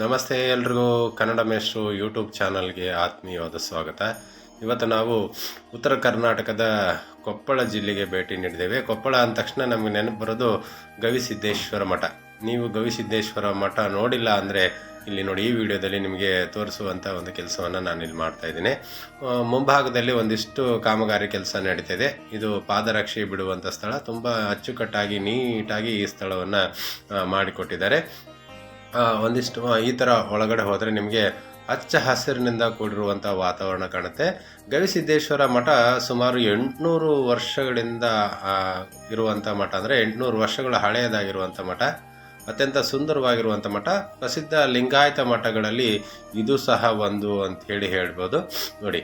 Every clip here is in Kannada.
ನಮಸ್ತೆ ಎಲ್ರಿಗೂ ಕನ್ನಡ ಮೇಷ್ಟ್ರು ಯೂಟ್ಯೂಬ್ ಚಾನಲ್ಗೆ ಆತ್ಮೀಯವಾದ ಸ್ವಾಗತ. ಇವತ್ತು ನಾವು ಉತ್ತರ ಕರ್ನಾಟಕದ ಕೊಪ್ಪಳ ಜಿಲ್ಲೆಗೆ ಭೇಟಿ ನೀಡಿದ್ದೇವೆ. ಕೊಪ್ಪಳ ಅಂದ ತಕ್ಷಣ ನಮಗೆ ನೆನಪು ಬರೋದು ಗವಿಸಿದ್ದೇಶ್ವರ ಮಠ. ನೀವು ಗವಿಸಿದ್ದೇಶ್ವರ ಮಠ ನೋಡಿಲ್ಲ ಅಂದರೆ ಇಲ್ಲಿ ನೋಡಿ, ಈ ವಿಡಿಯೋದಲ್ಲಿ ನಿಮಗೆ ತೋರಿಸುವಂಥ ಒಂದು ಕೆಲಸವನ್ನು ನಾನು ಇಲ್ಲಿ ಮಾಡ್ತಾ ಇದ್ದೀನಿ. ಮುಂಭಾಗದಲ್ಲಿ ಒಂದಿಷ್ಟು ಕಾಮಗಾರಿ ಕೆಲಸ ನಡೀತಿದೆ ಇದು. ಪಾದರಕ್ಷೆ ಬಿಡುವಂಥ ಸ್ಥಳ. ತುಂಬ ಅಚ್ಚುಕಟ್ಟಾಗಿ, ನೀಟಾಗಿ ಈ ಸ್ಥಳವನ್ನು ಮಾಡಿಕೊಟ್ಟಿದ್ದಾರೆ. ಒಂದಿಷ್ಟು ಈ ಥರ ಒಳಗಡೆ ಹೋದರೆ ನಿಮಗೆ ಹಚ್ಚ ಹಸಿರಿನಿಂದ ಕೂಡಿರುವಂಥ ವಾತಾವರಣ ಕಾಣುತ್ತೆ. ಗವಿಸಿದ್ದೇಶ್ವರ ಮಠ ಸುಮಾರು ಎಂಟುನೂರು ವರ್ಷಗಳಿಂದ ಇರುವಂಥ ಮಠ ಅಂದರೆ ಎಂಟುನೂರು ವರ್ಷಗಳ ಹಳೆಯದಾಗಿರುವಂಥ ಮಠ, ಅತ್ಯಂತ ಸುಂದರವಾಗಿರುವಂಥ ಮಠ. ಪ್ರಸಿದ್ಧ ಲಿಂಗಾಯತ ಮಠಗಳಲ್ಲಿ ಇದು ಸಹ ಒಂದು ಅಂತ ಹೇಳಿ ಹೇಳ್ಬೋದು. ನೋಡಿ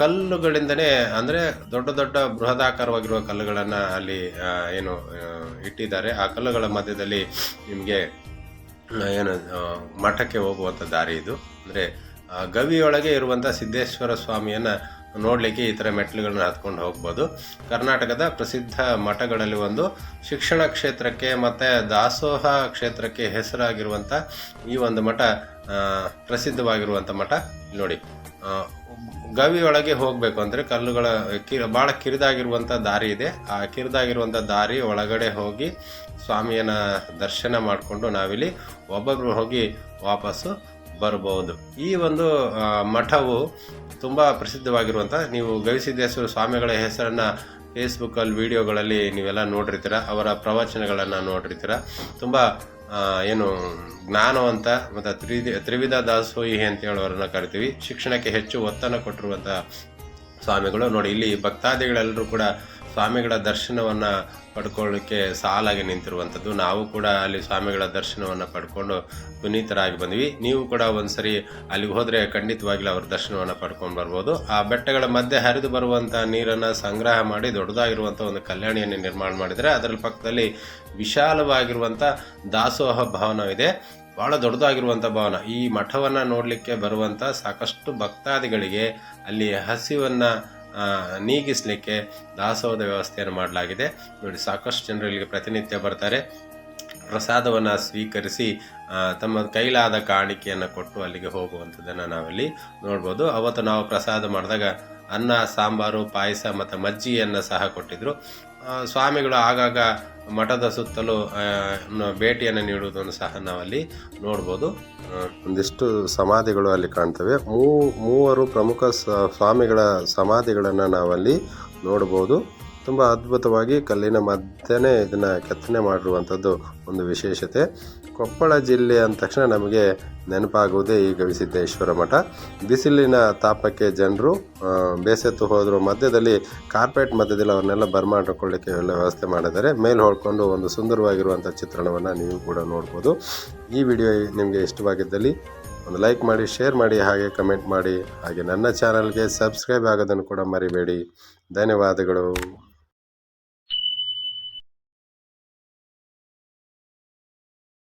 ಕಲ್ಲುಗಳಿಂದನೇ ಅಂದರೆ ದೊಡ್ಡ ದೊಡ್ಡ ಬೃಹದಾಕಾರವಾಗಿರುವ ಕಲ್ಲುಗಳನ್ನು ಅಲ್ಲಿ ಏನು ಇಟ್ಟಿದ್ದಾರೆ. ಆ ಕಲ್ಲುಗಳ ಮಧ್ಯದಲ್ಲಿ ನಿಮಗೆ ಏನು ಮಠಕ್ಕೆ ಹೋಗುವಂಥ ದಾರಿ ಇದು. ಅಂದರೆ ಗವಿಯೊಳಗೆ ಇರುವಂಥ ಸಿದ್ದೇಶ್ವರ ಸ್ವಾಮಿಯನ್ನು ನೋಡಲಿಕ್ಕೆ ಈ ಥರ ಮೆಟ್ಲುಗಳನ್ನ ಹತ್ಕೊಂಡು ಹೋಗ್ಬೋದು. ಕರ್ನಾಟಕದ ಪ್ರಸಿದ್ಧ ಮಠಗಳಲ್ಲಿ ಒಂದು ಶಿಕ್ಷಣ ಕ್ಷೇತ್ರಕ್ಕೆ ಮತ್ತು ದಾಸೋಹ ಕ್ಷೇತ್ರಕ್ಕೆ ಹೆಸರಾಗಿರುವಂಥ ಈ ಒಂದು ಮಠ ಪ್ರಸಿದ್ಧವಾಗಿರುವಂಥ ಮಠ ನೋಡಿ. ಗವಿಯೊಳಗೆ ಹೋಗಬೇಕು ಅಂದರೆ ಕಲ್ಲುಗಳ ಕಿ ಭಾಳ ಕಿರಿದಾಗಿರುವಂಥ ದಾರಿ ಇದೆ. ಆ ಕಿರಿದಾಗಿರುವಂಥ ದಾರಿ ಒಳಗಡೆ ಹೋಗಿ ಸ್ವಾಮಿಯನ ದರ್ಶನ ಮಾಡಿಕೊಂಡು ನಾವಿಲ್ಲಿ ಒಬ್ಬೊಬ್ರು ಹೋಗಿ ವಾಪಸ್ಸು ಬರ್ಬೋದು ಈ ಒಂದು ಮಠವು ತುಂಬ ಪ್ರಸಿದ್ಧವಾಗಿರುವಂಥ ನೀವು ಗವಿಸಿದ್ದೇಶ್ವರ ಸ್ವಾಮಿಗಳ ಹೆಸರನ್ನು ಫೇಸ್ಬುಕ್ಕಲ್ಲಿ ವಿಡಿಯೋಗಳಲ್ಲಿ ನೀವೆಲ್ಲ ನೋಡಿರ್ತೀರ, ಅವರ ಪ್ರವಚನಗಳನ್ನು ನೋಡಿರ್ತೀರ. ತುಂಬ ಏನು ಜ್ಞಾನವಂತ ಮತ್ತು ತ್ರಿ ತ್ರಿವಿಧ ದಾಸೋಹಿ ಅಂತ ಹೇಳೋರನ್ನ ಕರಿತೀವಿ. ಶಿಕ್ಷಣಕ್ಕೆ ಹೆಚ್ಚು ಒತ್ತನ್ನು ಕೊಟ್ಟಿರುವಂಥ ಸ್ವಾಮಿಗಳು. ನೋಡಿ, ಇಲ್ಲಿ ಭಕ್ತಾದಿಗಳೆಲ್ಲರೂ ಕೂಡ ಸ್ವಾಮಿಗಳ ದರ್ಶನವನ್ನು ಪಡ್ಕೊಳ್ಳಿಕ್ಕೆ ಸಾಲಾಗಿ ನಿಂತಿರುವಂಥದ್ದು. ನಾವು ಕೂಡ ಅಲ್ಲಿ ಸ್ವಾಮಿಗಳ ದರ್ಶನವನ್ನು ಪಡ್ಕೊಂಡು ಪುನೀತರಾಗಿ ಬಂದ್ವಿ. ನೀವು ಕೂಡ ಒಂದ್ಸರಿ ಅಲ್ಲಿಗೆ ಹೋದರೆ ಖಂಡಿತವಾಗ್ಲೂ ಅವ್ರ ದರ್ಶನವನ್ನು ಪಡ್ಕೊಂಡು ಬರ್ಬೋದು. ಆ ಬೆಟ್ಟಗಳ ಮಧ್ಯೆ ಹರಿದು ಬರುವಂಥ ನೀರನ್ನು ಸಂಗ್ರಹ ಮಾಡಿ ದೊಡ್ಡದಾಗಿರುವಂಥ ಒಂದು ಕಲ್ಯಾಣಿಯನ್ನು ನಿರ್ಮಾಣ ಮಾಡಿದರೆ ಅದರ ಪಕ್ಕದಲ್ಲಿ ವಿಶಾಲವಾಗಿರುವಂಥ ದಾಸೋಹ ಭವನವಿದೆ. ಭಾಳ ದೊಡ್ಡದಾಗಿರುವಂಥ ಭವನ. ಈ ಮಠವನ್ನು ನೋಡಲಿಕ್ಕೆ ಬರುವಂಥ ಸಾಕಷ್ಟು ಭಕ್ತಾದಿಗಳಿಗೆ ಅಲ್ಲಿ ಹಸಿವನ್ನು ನೀಗಿಸಲಿಕ್ಕೆ ದಾಸೋಹದ ವ್ಯವಸ್ಥೆಯನ್ನು ಮಾಡಲಾಗಿದೆ. ನೋಡಿ, ಸಾಕಷ್ಟು ಜನರು ಇಲ್ಲಿಗೆ ಪ್ರತಿನಿತ್ಯ ಬರ್ತಾರೆ. ಪ್ರಸಾದವನ್ನು ಸ್ವೀಕರಿಸಿ ತಮ್ಮ ಕೈಲಾದ ಕಾಣಿಕೆಯನ್ನು ಕೊಟ್ಟು ಅಲ್ಲಿಗೆ ಹೋಗುವಂಥದ್ದನ್ನು ನಾವಿಲ್ಲಿ ನೋಡ್ಬೋದು. ಅವತ್ತು ನಾವು ಪ್ರಸಾದ ಮಾಡಿದಾಗ ಅನ್ನ, ಸಾಂಬಾರು, ಪಾಯಸ ಮತ್ತು ಮಜ್ಜಿಯನ್ನು ಸಹ ಕೊಟ್ಟಿದ್ದರು ಸ್ವಾಮಿಗಳು ಆಗಾಗ ಮಠದ ಸುತ್ತಲೂ ಭೇಟಿಯನ್ನು ನೀಡುವುದನ್ನು ಸಹ ನಾವಲ್ಲಿ ನೋಡ್ಬೋದು. ಒಂದಿಷ್ಟು ಸಮಾಧಿಗಳು ಅಲ್ಲಿ ಕಾಣ್ತವೆ. ಮೂವರು ಪ್ರಮುಖ ಸ್ವಾಮಿಗಳ ಸಮಾಧಿಗಳನ್ನು ನಾವಲ್ಲಿ ನೋಡ್ಬೋದು. ತುಂಬ ಅದ್ಭುತವಾಗಿ ಕಲ್ಲಿನ ಮಧ್ಯನೇ ಇದನ್ನು ಕೆತ್ತನೆ ಮಾಡಿರುವಂಥದ್ದು ಒಂದು ವಿಶೇಷತೆ. ಕೊಪ್ಪಳ ಜಿಲ್ಲೆ ಅಂದ ತಕ್ಷಣ ನಮಗೆ ನೆನಪಾಗುವುದೇ ಈ ಗವಿಸಿದ್ದೇಶ್ವರ ಮಠ. ಬಿಸಿಲಿನ ತಾಪಕ್ಕೆ ಜನರು ಬೇಸತ್ತು ಹೋದರು ಮಧ್ಯದಲ್ಲಿ ಕಾರ್ಪೆಟ್ ಮಧ್ಯದಲ್ಲಿ ಅವ್ರನ್ನೆಲ್ಲ ಬರ್ಮಾಡ್ಕೊಳ್ಳಿಕ್ಕೆ ಎಲ್ಲ ವ್ಯವಸ್ಥೆ ಮಾಡಿದ್ದಾರೆ. ಮೇಲೆ ಹೊಡ್ಕೊಂಡು ಒಂದು ಸುಂದರವಾಗಿರುವಂಥ ಚಿತ್ರಣವನ್ನು ನೀವು ಕೂಡ ನೋಡ್ಬೋದು. ಈ ವಿಡಿಯೋ ನಿಮಗೆ ಇಷ್ಟವಾಗಿದ್ದಲ್ಲಿ ಒಂದು ಲೈಕ್ ಮಾಡಿ, ಶೇರ್ ಮಾಡಿ, ಹಾಗೆ ಕಮೆಂಟ್ ಮಾಡಿ, ಹಾಗೆ ನನ್ನ ಚಾನಲ್ಗೆ ಸಬ್ಸ್ಕ್ರೈಬ್ ಆಗೋದನ್ನು ಕೂಡ ಮರಿಬೇಡಿ. ಧನ್ಯವಾದಗಳು.